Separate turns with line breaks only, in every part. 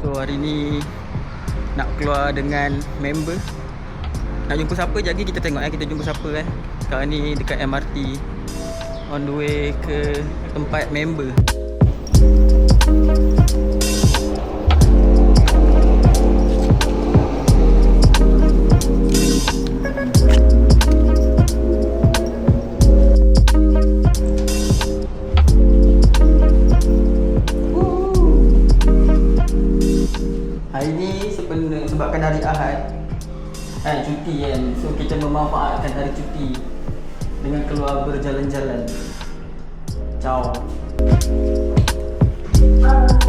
so hari ni nak keluar dengan member. Nak jumpa siapa jadi kita tengok eh kita jumpa siapa eh. Sekarang ni dekat MRT on the way ke tempat member. Hari hari Ahad kan cuti kan. So kita memanfaatkan hari cuti dengan keluar berjalan-jalan. Ciao. Maya.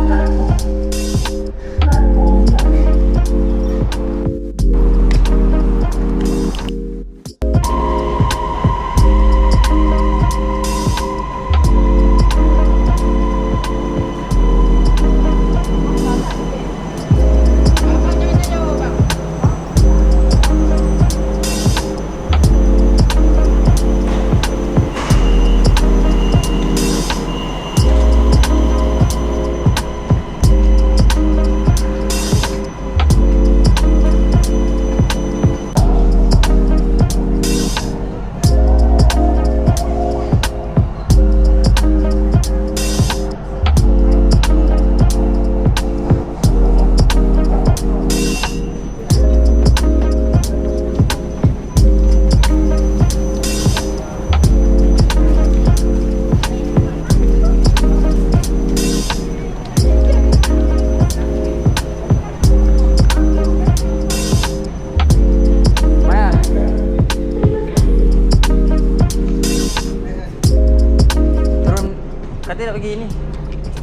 Nak pergi ni.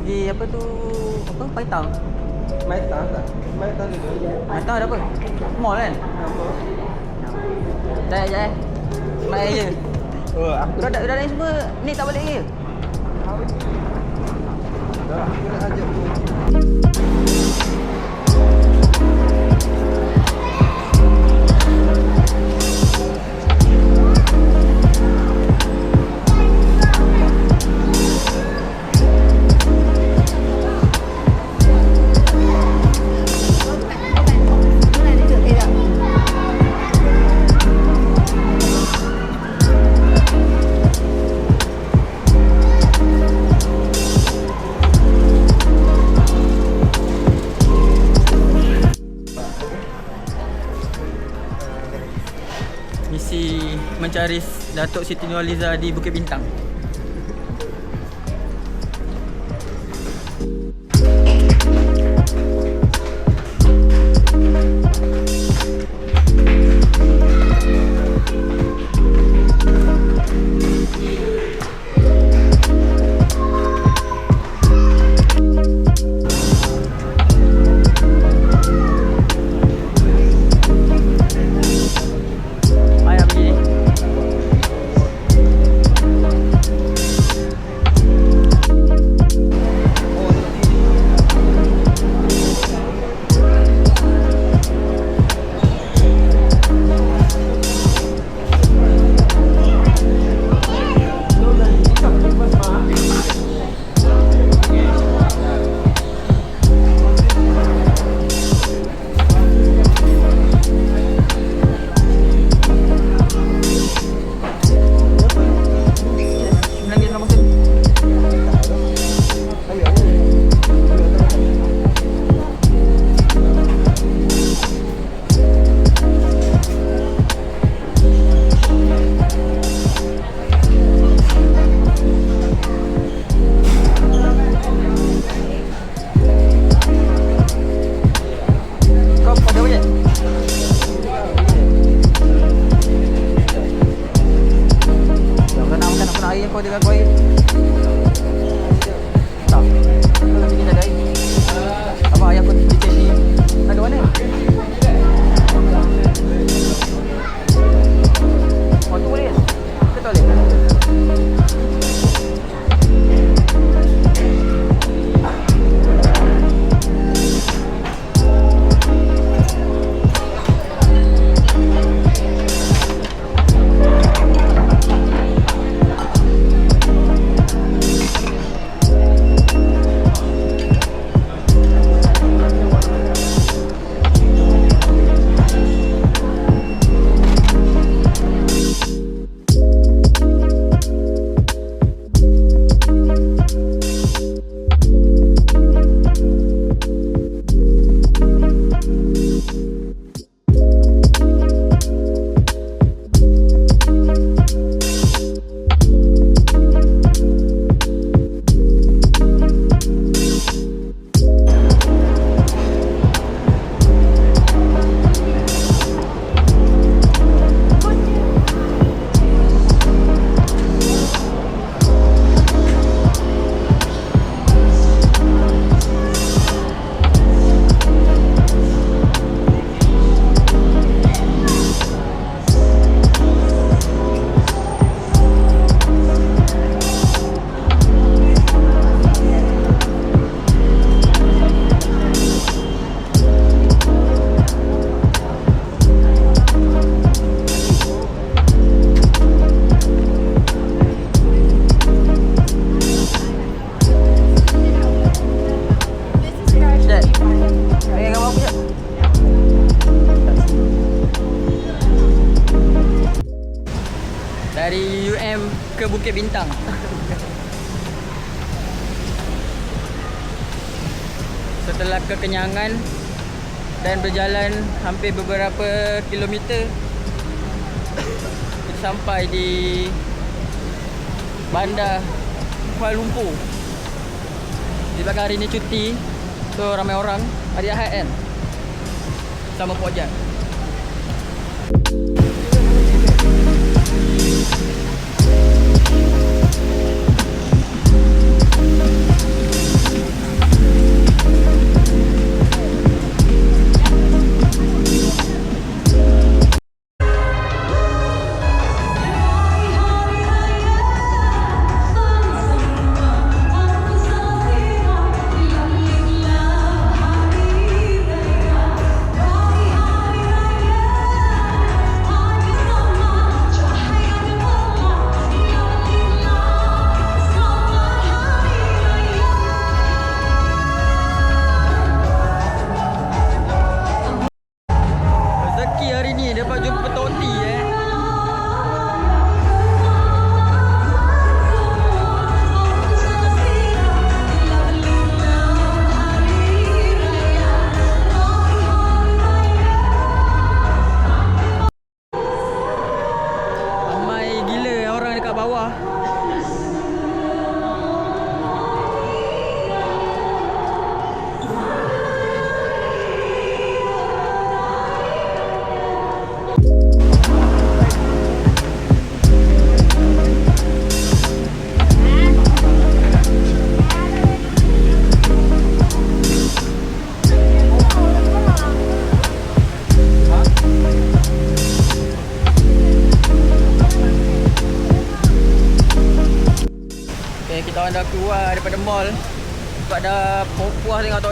Pergi apa tu? Apa? Paitang.
Mai tak tak dulu.
Paitang ada apa? Mall kan?
Apa?
Dah je eh. Mai je.
Oh, aku
Budak budak lain semua ni tak balik ke?
dah aku nak ajak tu.
Misi mencari Datuk Siti Nurhaliza di Bukit Bintang. Kekenyangan dan berjalan hampir beberapa kilometer sampai di bandar Kuala Lumpur. Sebab hari ni cuti So ramai orang. Hari Ahad kan? Sama Jat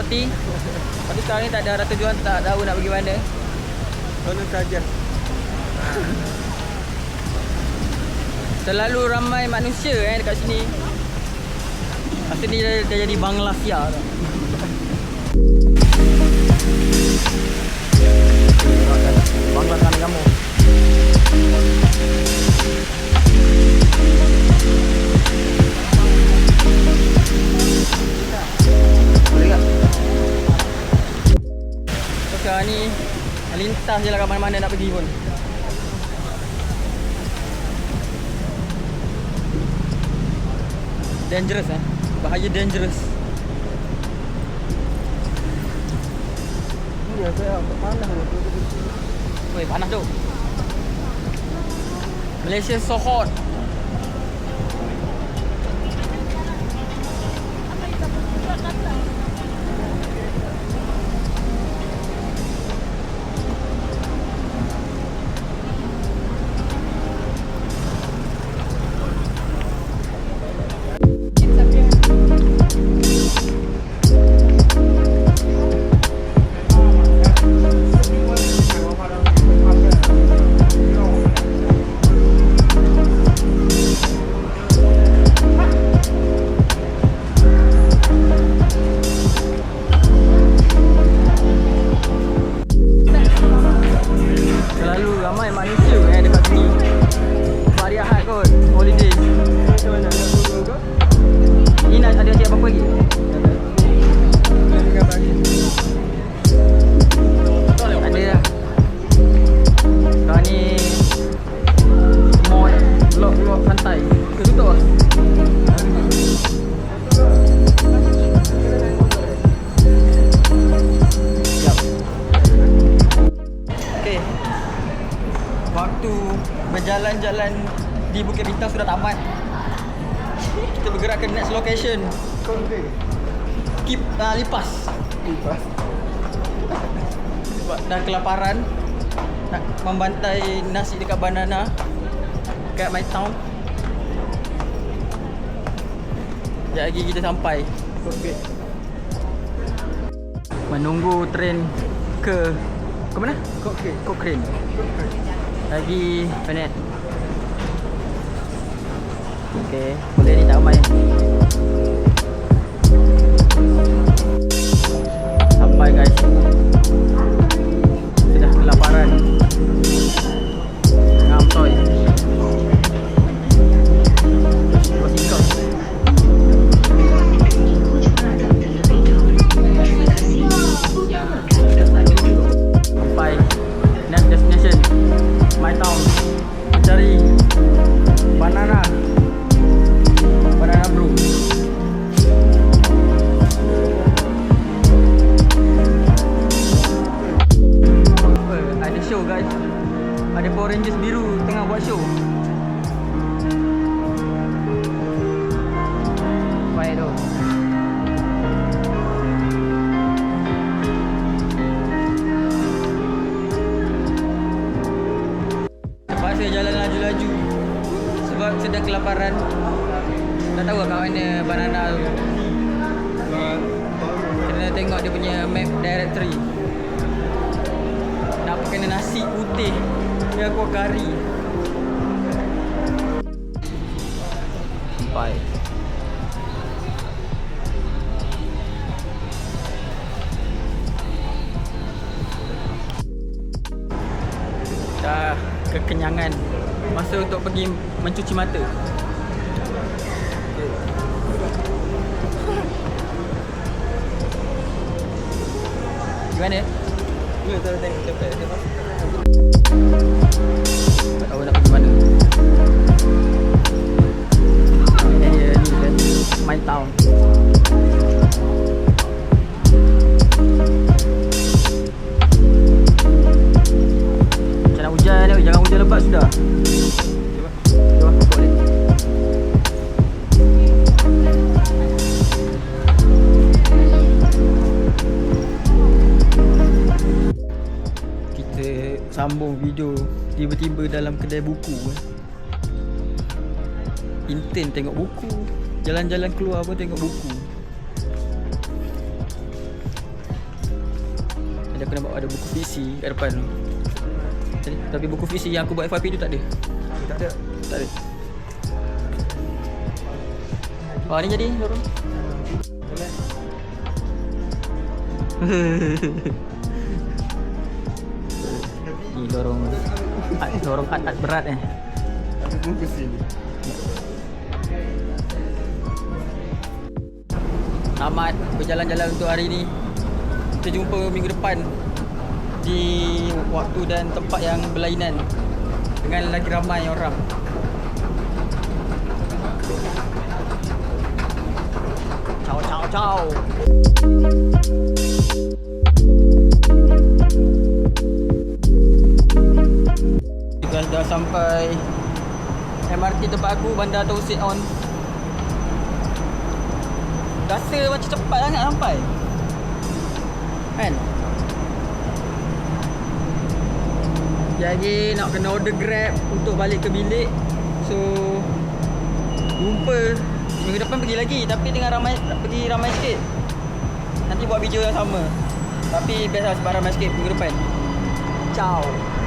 puas tengok Tok T Tapi sekarang ni tak ada rata tujuan tak tahu nak pergi mana
Mana saja.
Terlalu ramai manusia eh dekat sini Rasa ni dah, dah jadi Bangladesh tau
Bangla kan kamu. Boleh
sekarang ni Lintas je lah kat mana-mana nak pergi pun. Dangerous eh? Bahaya dangerous.
Saya panas tu.
Weh panas tu. Malaysia so hot berjalan-jalan di Bukit Bintang sudah tamat Kita bergerak ke next location
Konti.
Keep uh, Lipas
Lipas.
Sebab dah kelaparan Nak membantai nasi dekat banana Dekat my town Sekejap lagi kita sampai
Okey.
Menunggu train ke Ke mana?
Okey.
Cochrane Lagi minit Okay Boleh ni tak ramai Sampai guys. Sudah kelaparan. Ngam toy kelaparan. Tak tahu kat mana banana tu. Kena tengok dia punya map directory. Nak kena nasi putih dengan kuah kari. Sampai. Dah kekenyangan. Masa untuk pergi mencuci mata. Gimana?
Ni tak tengok cepat.
Tak tahu nak pergi mana dalam kedai buku eh. Intern tengok buku Jalan-jalan keluar pun tengok buku Ada aku nampak ada buku fiksi kat depan tu Tapi buku fiksi yang aku buat FYP tu tak ada
Tak ada.
Tak ada Wah ni jadi lorong
Boleh.
Ni lorong art, Lorong art-art berat eh
Ada bungkus sini.
Selamat berjalan-jalan untuk hari ini. Kita jumpa minggu depan di waktu dan tempat yang berlainan dengan lagi ramai orang. Ciao ciao ciao. Kita dah sampai MRT tempat aku Bandar Tausit On. Rasa macam cepat sangat sampai. Kan? Jadi nak kena order grab Untuk balik ke bilik. So Jumpa. Minggu depan pergi lagi Tapi dengan ramai Pergi ramai sikit. Nanti buat video yang sama. Tapi biasa sebab ramai sikit minggu depan. Ciao